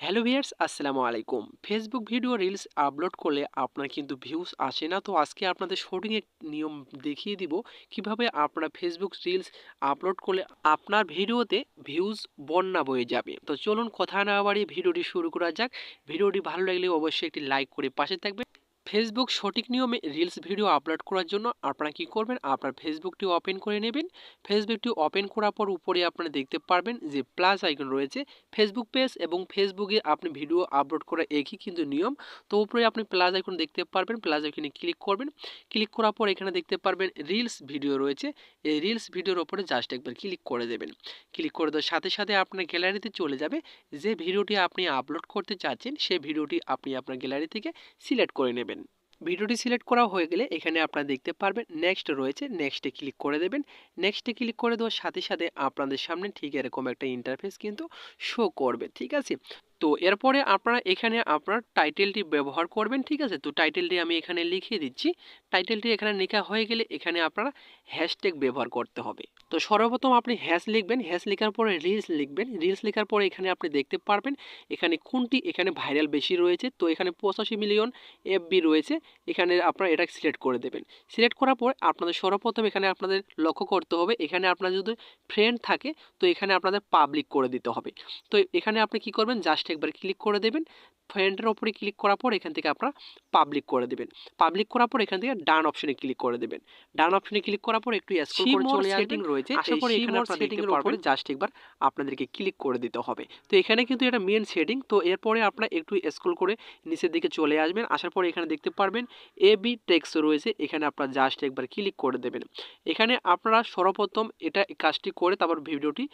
Hello viewers আসসালামু আলাইকুম। Facebook video reels upload করলে আপনার কিন্তু ভিউজ আসে না। তো আজকে আপনাদের শুটিংয়ের নিয়ম দেখিয়ে দিব, কীভাবে আপনারা ফেসবুক রিলস আপলোড করলে আপনার ভিডিওতে ভিউজ বন্যা বয়ে যাবে। তো চলুন কথা না বাড়িয়ে ভিডিওটি শুরু করা যাক। ভিডিওটি ভালো লাগলে অবশ্যই একটি লাইক করে পাশে থাকবে ফেসবুক সঠিক নিয়মে রিলস ভিডিও আপলোড করার জন্য আপনারা কি করবেন? আপনার ফেসবুকটি ওপেন করে নেবেন। ফেসবুকটি ওপেন করার পর উপরে আপনারা দেখতে পারবেন যে প্লাস আইকন রয়েছে। ফেসবুক পেজ এবং ফেসবুকে আপনি ভিডিও আপলোড করা একই কিন্তু নিয়ম। তো উপরে আপনি প্লাস আইকন দেখতে পারবেন। প্লাস আইকনে ক্লিক করবেন। ক্লিক করার পর এখানে দেখতে পারবেন রিলস ভিডিও রয়েছে। এই রিলস ভিডিওর ওপরে জাস্ট একবার ক্লিক করে দেবেন। ক্লিক করে দেওয়ার সাথে সাথে আপনার গ্যালারিতে চলে যাবে। যে ভিডিওটি আপনি আপলোড করতে চাচ্ছেন সেই ভিডিওটি আপনি আপনার গ্যালারি থেকে সিলেক্ট করে নেবেন। ভিডিওটি সিলেক্ট করা হয়ে গেলে এখানে আপনারা দেখতে পারবেন নেক্সট রয়েছে নেক্সটে ক্লিক করে দেবেন। নেক্সটে ক্লিক করে দেওয়ার সাথে সাথে আপনাদের সামনে ঠিক এরকম একটা ইন্টারফেস কিন্তু শো করবে, ঠিক আছে? তো এরপরে আপনারা এখানে আপনার টাইটেলটি ব্যবহার করবেন, ঠিক আছে? তো টাইটেলটি আমি এখানে লিখিয়ে দিচ্ছি। টাইটেলটি এখানে লেখা হয়ে গেলে এখানে আপনারা হ্যাশট্যাগ ব্যবহার করতে হবে। তো সর্বপ্রথম আপনি হ্যাশ লিখবেন। হ্যাশ লেখার পরে রিলস লিখবেন। রিলস লেখার পরে এখানে আপনি দেখতে পারবেন এখানে কোনটি এখানে ভাইরাল বেশি রয়েছে। তো এখানে পঁচাশি মিলিয়ন এফবি রয়েছে। এখানে আপনারা এটা সিলেক্ট করে দেবেন। সিলেক্ট করার পর আপনাদের সর্বপ্রথম এখানে আপনাদের লক্ষ্য করতে হবে। এখানে আপনার যদি ফ্রেন্ড থাকে, তো এখানে আপনাদের পাবলিক করে দিতে হবে। তো এখানে আপনি কি করবেন? জাস্ট একবার ক্লিক করে দেবেন। ফ্রেন্ডের ওপরে ক্লিক করার পর এখান থেকে আপনারা পাবলিক করে দেবেন। পাবলিক করার পর এখান থেকে ডান অপশনে ক্লিক করে দেবেন। ডান অপশনে ক্লিক করার পর একটু স্ক্রল করে চলে সেটিং রয়েছে আশা করি এখানে আপনারা দেখতে পারবেন জাস্ট একবার আপনাদেরকে ক্লিক করে দিতে হবে। তো এখানে কিন্তু এটা মেন সেটিং তো এরপরে আপনারা একটু স্ক্রল করে নিচের দিকে চলে আসবেন। আসার পরে এখানে দেখতে পারবেন এ বি টেক্স রয়েছে। এখানে আপনারা জাস্ট একবার ক্লিক করে দেবেন। এখানে আপনারা সর্বপ্রথম এটা কাজটি করে তারপর ভিডিওটি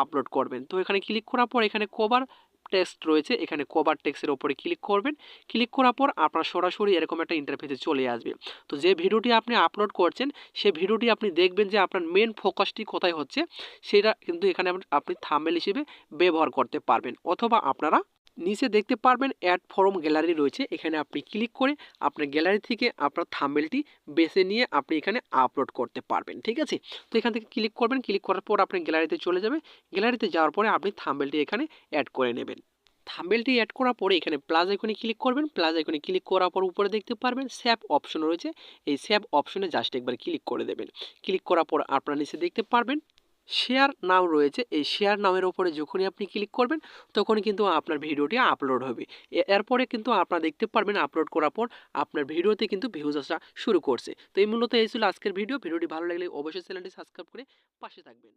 আপলোড করবেন। তো এখানে ক্লিক করার পর এখানে কভার টেক্সট রয়েছে, এখানে কভার টেক্সের ওপরে ক্লিক করবেন। ক্লিক করার পর আপনার সরাসরি এরকম একটা ইন্টারফেসে চলে আসবে। তো যে ভিডিওটি আপনি আপলোড করছেন, সে ভিডিওটি আপনি দেখবেন যে আপনার মেন ফোকাসটি কোথায় হচ্ছে, সেটা কিন্তু এখানে আপনি থামেল হিসেবে ব্যবহার করতে পারবেন। অথবা আপনারা নিচে দেখতে পারবেন অ্যাড ফরম গ্যালারি রয়েছে। এখানে আপনি ক্লিক করে আপনার গ্যালারি থেকে আপনার থাম্বেলটি বেছে নিয়ে আপনি এখানে আপলোড করতে পারবেন, ঠিক আছে? তো এখান থেকে ক্লিক করবেন, ক্লিক করার পর আপনি গ্যালারিতে চলে যাবে গ্যালারিতে যাওয়ার পরে আপনি থাম্বেলটি এখানে অ্যাড করে নেবেন। থাম্বেলটি অ্যাড করার পরে এখানে প্লাস আইকনে ক্লিক করবেন। প্লাস আইকনে ক্লিক করার পর উপরে দেখতে পারবেন স্যাপ অপশন রয়েছে। এই স্যাপ অপশনে জাস্ট একবার ক্লিক করে দেবেন। ক্লিক করার পর আপনার নিচে দেখতে পারবেন শেয়ার নাম রয়েছে। এই শেয়ার নামের ওপরে যখনই আপনি ক্লিক করবেন, তখনই কিন্তু আপনার ভিডিওটি আপলোড হবে। এরপরে কিন্তু আপনারা দেখতে পারবেন আপলোড করার পর আপনার ভিডিওতে কিন্তু ভিউজ আসা শুরু করছে। তো এই মূলত এই ছিল আজকের ভিডিও। ভিডিওটি ভালো লাগলে অবশ্যই চ্যানেলটি সাবস্ক্রাইব করে পাশে থাকবেন।